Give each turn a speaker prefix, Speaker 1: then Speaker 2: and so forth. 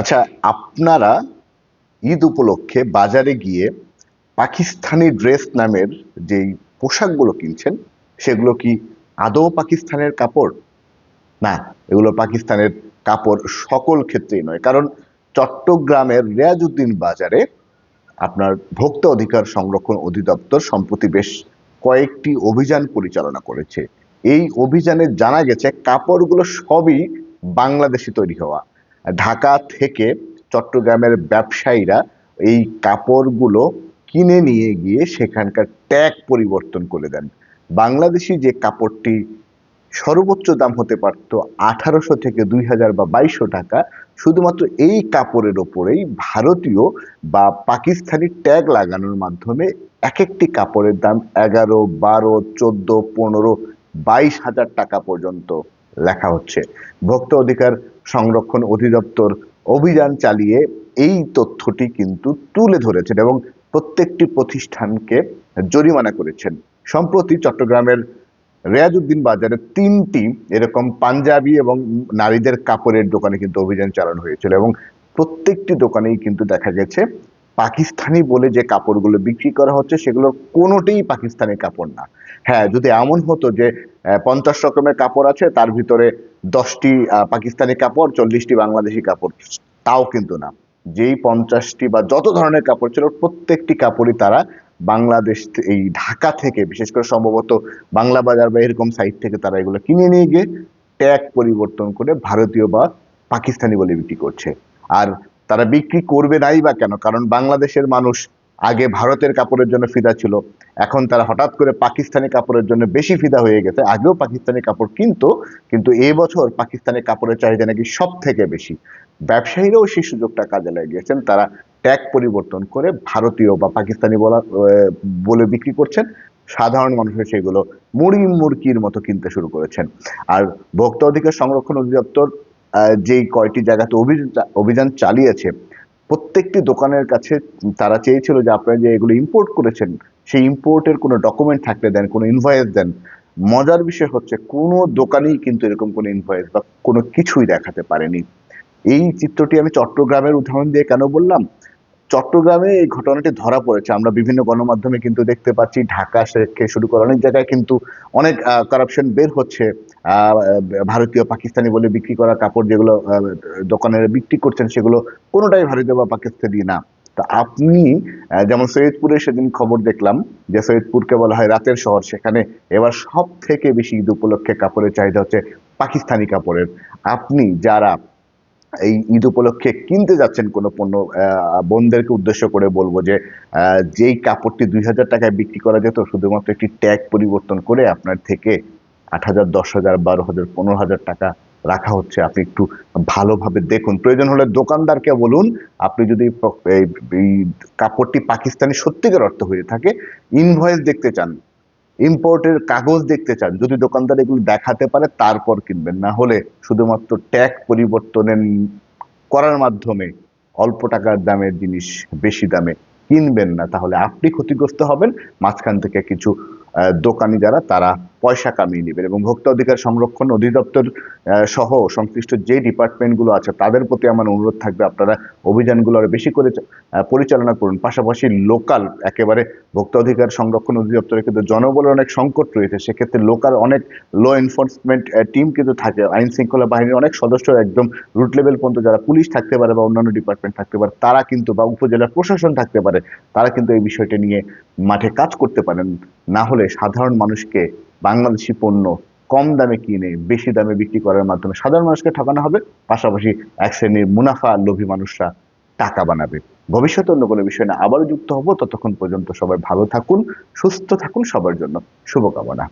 Speaker 1: আচ্ছা আপনারা ঈদ উপলক্ষে বাজারে গিয়ে পাকিস্তানি ড্রেস নামের যেই পোশাকগুলো কিনছেন, সেগুলো কি আদৌ পাকিস্তানের কাপড়? না, এগুলো পাকিস্তানের কাপড় সকল ক্ষেত্রেই নয়, কারণ চট্টগ্রামের রেয়াজউদ্দিন বাজারে আপনার ভোক্তা অধিকার সংরক্ষণ অধিদপ্তর সম্প্রতি বেশ কয়েকটি অভিযান পরিচালনা করেছে। এই অভিযানে জানা গেছে, কাপড়গুলো সবই বাংলাদেশি তৈরি হওয়া ঢাকা থেকে চট্টগ্রামের ব্যবসায়ীরা এই কাপড়গুলো কিনে নিয়ে গিয়ে সেখানকার ট্যাগ পরিবর্তন করে দেন। বাংলাদেশি যে কাপড়টি সর্বোচ্চ দাম হতে পারত আঠারোশো থেকে দুই হাজার বা বাইশশো টাকা, শুধুমাত্র এই কাপড়ের ওপরেই ভারতীয় বা পাকিস্তানি ট্যাগ লাগানোর মাধ্যমে এক একটি কাপড়ের দাম এগারো, বারো, চোদ্দ, পনেরো, বাইশ হাজার টাকা পর্যন্ত লেখা হচ্ছে। ভোক্তা অধিকার সংরক্ষণ অধিদপ্তর অভিযান চালিয়ে এই তথ্যটি কিন্তু তুলে ধরেছেন এবং প্রত্যেকটি প্রতিষ্ঠানকে জরিমানা করেছেন। সম্প্রতি চট্টগ্রামের রেয়াজউদ্দিন বাজারে তিনটি এরকম পাঞ্জাবি এবং নারীদের কাপড়ের দোকানে কিন্তু অভিযান চালানো হয়েছিল এবং প্রত্যেকটি দোকানেই কিন্তু দেখা গেছে পাকিস্তানি বলে যে কাপড়গুলো বিক্রি করা হচ্ছে, সেগুলোর কোনোটাই পাকিস্তানি কাপড় না। হ্যাঁ যদি এমন হতো যে পঞ্চাশ রকমের কাপড় আছে, তার ভিতরে দশটি পাকিস্তানি কাপড়, চল্লিশটি বাংলাদেশি কাপড়, তাও কিন্তু না। যেই পঞ্চাশটি বা যত ধরনের কাপড় ছিল, প্রত্যেকটি কাপড়ই তারা বাংলাদেশ এই ঢাকা থেকে, বিশেষ করে সম্ভবত বাংলা বাজার বা এরকম সাইট থেকে তারা এগুলো কিনে নিয়ে গিয়ে ট্যাগ পরিবর্তন করে ভারতীয় বা পাকিস্তানি বলে বিক্রি করছে। আর তারা বিক্রি করবে নাই বা কেন? কারণ বাংলাদেশের মানুষ আগে ভারতের কাপড়ের জন্য ফিদা ছিল, এখন তারা হঠাৎ করে পাকিস্তানি কাপড়ের জন্য বেশি ফিদা হয়ে গেছে, আগেও পাকিস্তানি কাপড় কিনতো, কিন্তু এবছর পাকিস্তানি কাপড়ের চাহিদা নাকি সব থেকে বেশি। ব্যবসায়ীরাও সেই সুযোগটা কাজে লাগিয়েছেন, তারা ট্যাগ পরিবর্তন করে ভারতীয় বা পাকিস্তানি বলা বলে বিক্রি করছেন, সাধারণ মানুষের সেগুলো মুড়ি মুরগির মতো কিনতে শুরু করেছেন। আর ভোক্তা অধিকার সংরক্ষণ অধিদপ্তর যেই কয়টি জায়গাতে অভিযান চালিয়েছে, প্রত্যেকটি দোকানের কাছে তারা চেয়েছিল যে আপনারা যে এগুলো ইম্পোর্ট করেছেন, সেই ইম্পোর্টের কোনো ডকুমেন্ট থাকলে দেন, কোনো ইনভয়েস দেন। মজার বিষয় হচ্ছে কোনো দোকানেই কিন্তু এরকম কোনো ইনভয়েস বা কোনো কিছুই দেখাতে পারেনি। এই চিত্রটি আমি চট্টগ্রামের উদাহরণ দিয়ে কেন বললাম? চট্টগ্রামে এই ঘটনাটি ধরা পড়েছে। আমরা বিভিন্ন গণমাধ্যমে কিন্তু দেখতে পাচ্ছি, ঢাকা থেকে শুরু করে অনেক জায়গায় কিন্তু অনেক কারাপশন বের হচ্ছে। ভারতীয়, পাকিস্তানি বলে বিক্রি করা কাপড় যেগুলো দোকানে বিক্রি করছেন সেগুলো কোনোটাই ভারতীয় বা পাকিস্তানি না। তা আপনি যেমন সৈয়দপুরে সেদিন খবর দেখলাম যে সৈয়দপুরকে বলা হয় রাতের শহর। সেখানে এবার সব থেকে বেশি ঈদ উপলক্ষে কাপড়ের চাহিদা হচ্ছে পাকিস্তানি কাপড়ের। আপনি যারা এই ঈদ উপলক্ষে কিনতে যাচ্ছেন কোনো পণ্য বোনদেরকে উদ্দেশ্য করে বলব যে যেই কাপড়টি দুই হাজার টাকায় বিক্রি করা যেত, শুধুমাত্র একটি ট্যাগ পরিবর্তন করে আপনার থেকে আট হাজার দশ হাজার বারো হাজার পনেরো হাজার টাকা রাখা হচ্ছে। আপনি একটু ভালোভাবে দেখুন। প্রয়োজন হলে দোকানদারকে বলুন, আপনি যদি এই কাপড়টি পাকিস্তানি সত্যিকার অর্থ হয়ে থাকে ইনভয়েস দেখতে চান। ইম্পোর্টের কাগজ দেখতে চান, যদি দোকানদার এগুলো দেখাতে পারে, তারপর কিনবেন। না হলে শুধুমাত্র ট্যাগ পরিবর্তনের করার মাধ্যমে অল্প টাকার দামের জিনিস বেশি দামে কিনবেন না, তাহলে আপনি ক্ষতিগ্রস্ত হবেন। মাঝখান থেকে কিছু দোকানি যারা, তারা পয়সা কামিয়ে নেবেন এবং ভোক্তা অধিকার সংরক্ষণ অধিদপ্তর সহ সংশ্লিষ্ট যে ডিপার্টমেন্টগুলো আছে তাদের প্রতি আমার অনুরোধ থাকবে। আপনারা অভিযানগুলো আরও বেশি করে পরিচালনা করুন। পাশাপাশি লোকাল, একেবারে ভোক্তা অধিকার সংরক্ষণ অধিদপ্তরে কিন্তু জনবলের অনেক সংকট রয়েছে। সেক্ষেত্রে লোকাল অনেক ল এনফোর্সমেন্ট টিম কিন্তু থাকে। আইন শৃঙ্খলা বাহিনীর অনেক সদস্য একদম রুট লেভেল পর্যন্ত যারা পুলিশ থাকতে পারে বা অন্যান্য ডিপার্টমেন্ট থাকতে পারে, তারা কিন্তু বা উপজেলার প্রশাসন থাকতে পারে, তারা কিন্তু এই বিষয়টা নিয়ে মাঠে কাজ করতে পারেন। না হলে সাধারণ মানুষকে বাংলাদেশি পণ্য কম দামে কিনে বেশি দামে বিক্রি করার মাধ্যমে সাধারণ মানুষকে ঠকানো হবে, পাশাপাশি এক শ্রেণির মুনাফা লোভী মানুষরা টাকা বানাবে। ভবিষ্যতে অন্য কোনো বিষয় না আবারও যুক্ত হব। ততক্ষণ পর্যন্ত সবাই ভালো থাকুন, সুস্থ থাকুন সবার জন্য। শুভকামনা।